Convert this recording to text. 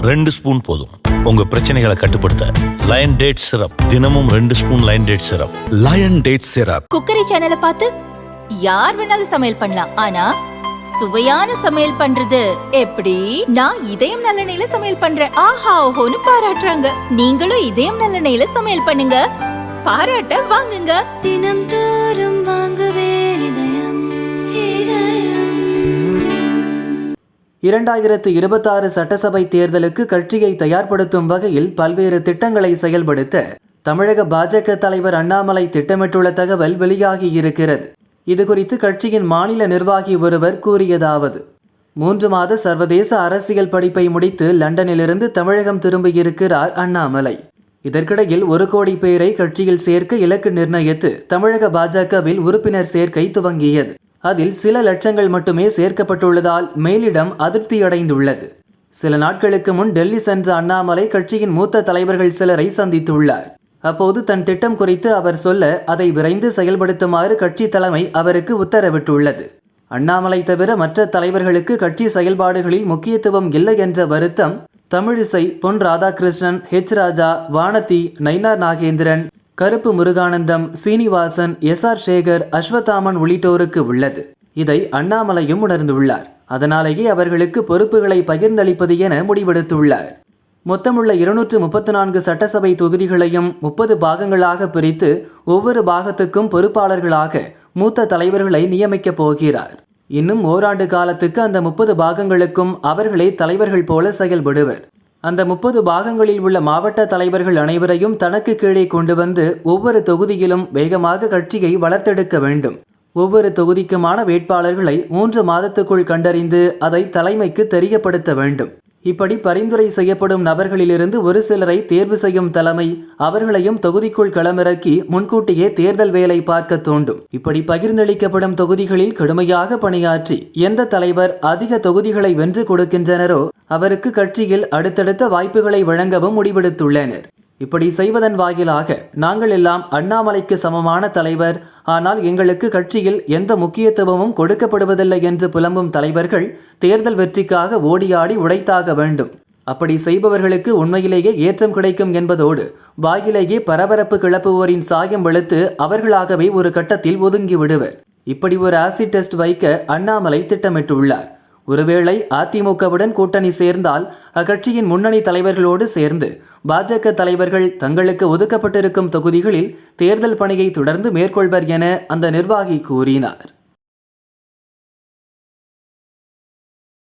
ரெண்டு ஸ்பூன் போதும். உங்க பிரச்சனைகளை கட்டுப்படுத்த லயன் டேட் சிரப் தினமும் ரெண்டு spoon lion date syrup lion date syrup cookery சேனலை பார்த்து யார் வேணாலும் சமையல் பண்ணலாம். ஆனா சுவையான சமையல் பண்றது எப்படி? நான் இதயம் நல்லெண்ணெயில சமையல் பண்றேன். ஆஹா ஓஹோன்னு பாராட்டுறாங்க. நீங்களும் இதயம் நல்லெண்ணெயில சமையல் பண்ணுங்க. பாராட்ட வாங்குங்க. தினம் இரண்டாயிரத்து இருபத்தாறு சட்டசபை தேர்தலுக்கு கட்சியை தயார்படுத்தும் வகையில் பல்வேறு திட்டங்களை செயல்படுத்த தமிழக பாஜக தலைவர் அண்ணாமலை திட்டமிட்டுள்ள தகவல் வெளியாகி இருக்கிறது. இதுகுறித்து கட்சியின் மாநில நிர்வாகி ஒருவர் கூறியதாவது மூன்று மாத சர்வதேச அரசியல் படிப்பை முடித்து லண்டனிலிருந்து தமிழகம் திரும்பியிருக்கிறார் அண்ணாமலை. இதற்கிடையில் ஒரு கோடி பேரை கட்சியில் சேர்க்க இலக்கு நிர்ணயித்து தமிழக பாஜகவில் உறுப்பினர் சேர்க்கை துவங்கியது. அதில் சில லட்சங்கள் மட்டுமே சேர்க்கப்பட்டுள்ளதால் மேலிடம் அதிருப்தியடைந்துள்ளது. சில நாட்களுக்கு முன் டெல்லி சென்ற அண்ணாமலை கட்சியின் மூத்த தலைவர்கள் சிலரை சந்தித்துள்ளார். அப்போது தன் திட்டம் குறித்து அவர் சொல்ல அதை விரைந்து செயல்படுத்துமாறு கட்சி தலைமை அவருக்கு உத்தரவிட்டுள்ளது. அண்ணாமலை தவிர மற்ற தலைவர்களுக்கு கட்சி செயல்பாடுகளில் முக்கியத்துவம் இல்லை என்ற வருத்தம் Tamilisai Pon Radhakrishnan H Raja Vanathi Nainar Nagendran Karuppu Muruganandam Srinivasan S R Sekar Aswathaman உள்ளிட்டோருக்கு உள்ளது. இதை அண்ணாமலையும் உணர்ந்துள்ளார். அதனாலேயே அவர்களுக்கு பொறுப்புகளை பகிர்ந்தளிப்பது என முடிவெடுத்துள்ளார். மொத்தமுள்ள இருநூற்று முப்பத்து நான்கு சட்டசபை தொகுதிகளையும் முப்பது பாகங்களாக பிரித்து ஒவ்வொரு பாகத்துக்கும் பொறுப்பாளர்களாக மூத்த தலைவர்களை நியமிக்கப் போகிறார். இன்னும் ஓராண்டு காலத்துக்கு அந்த முப்பது பாகங்களுக்கும் அவர்களே தலைவர்கள் போல செயல்படுவர். அந்த முப்பது பாகங்களில் உள்ள மாவட்ட தலைவர்கள் அனைவரையும் தனக்கு கீழே கொண்டு வந்து ஒவ்வொரு தொகுதியிலும் வேகமாக கட்சியை வளர்த்தெடுக்க வேண்டும். ஒவ்வொரு தொகுதிக்குமான வேட்பாளர்களை மூன்று மாதத்துக்குள் கண்டறிந்து அதை தலைமைக்கு தெரியப்படுத்த வேண்டும். இப்படி பரிந்துரை செய்யப்படும் நபர்களிலிருந்து ஒரு சிலரை தேர்வு செய்யும் தலைமை அவர்களையும் தொகுதிக்குள் களமிறக்கி முன்கூட்டியே தேர்தல் வேலை பார்க்க தூண்டும். இப்படி பகிர்ந்தளிக்கப்படும் தொகுதிகளில் கடுமையாக பணியாற்றி எந்த தலைவர் அதிக தொகுதிகளை வென்று கொடுக்கின்றனரோ அவருக்கு கட்சியில் அடுத்தடுத்த வாய்ப்புகளை வழங்கவும் முடிவெடுத்துள்ளனர். இப்படி செய்வதன் வாயிலாக நாங்கள் எல்லாம் அண்ணாமலைக்கு சமமான தலைவர். ஆனால் எங்களுக்கு கட்சியில் எந்த முக்கியத்துவமும் கொடுக்கப்படுவதில்லை என்று புலம்பும் தலைவர்கள் தேர்தல் வெற்றிக்காக ஓடியாடி உடைத்தாக வேண்டும். அப்படி செய்பவர்களுக்கு உண்மையிலேயே ஏற்றம் கிடைக்கும் என்பதோடு வாயிலேயே பரபரப்பு கிளப்புவோரின் சாயம் வெளுத்து அவர்களாகவே ஒரு கட்டத்தில் ஒதுங்கி விடுவர். இப்படி ஒரு ஆசிட் டெஸ்ட் வைக்க அண்ணாமலை திட்டமிட்டுள்ளார். ஒருவேளை அதிமுகவுடன் கூட்டணி சேர்ந்தால் அக்கட்சியின் முன்னணி தலைவர்களோடு சேர்ந்து பாஜக தலைவர்கள் தங்களுக்கு ஒதுக்கப்பட்டிருக்கும் தொகுதிகளில் தேர்தல் பணியை தொடர்ந்து மேற்கொள்வர் என அந்த நிர்வாகி கூறினார்.